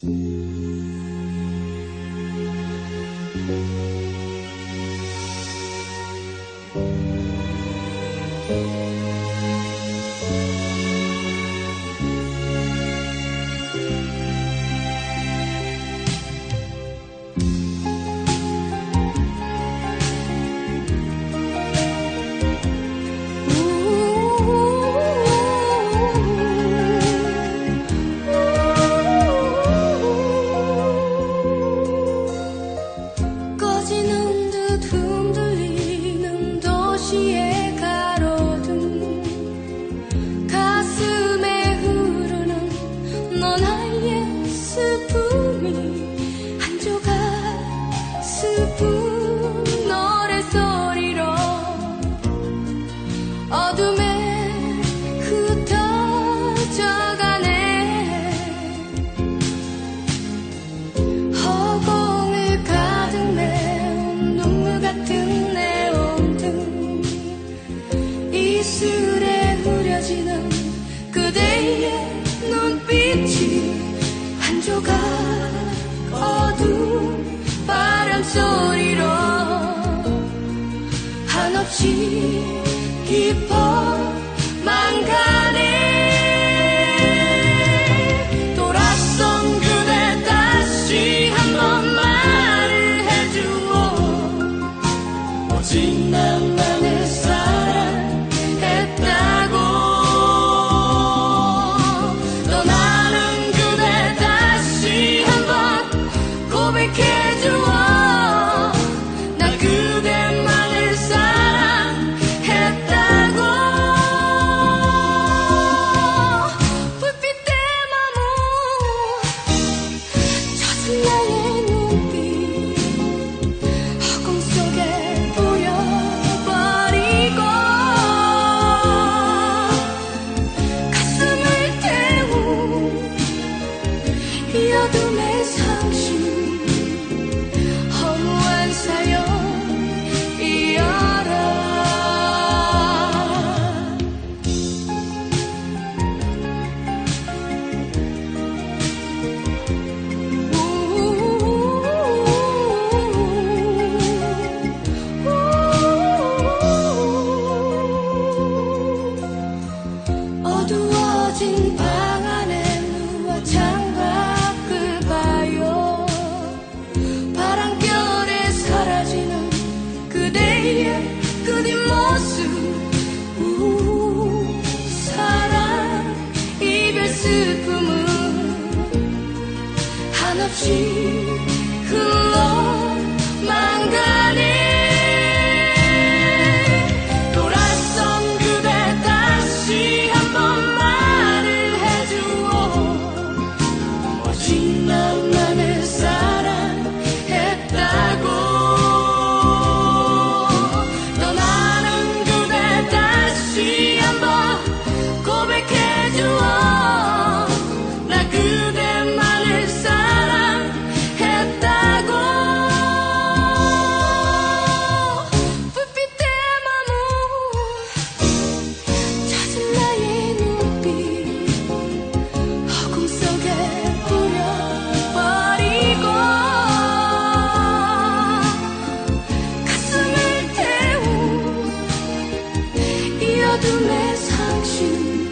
thank you. 깊어만 가네. 돌아선 그대 다시 한 번 말을 해주오 오직 나만의 사랑했다고. 떠나는 그대 다시 한 번 고백해주오 心。the mess you.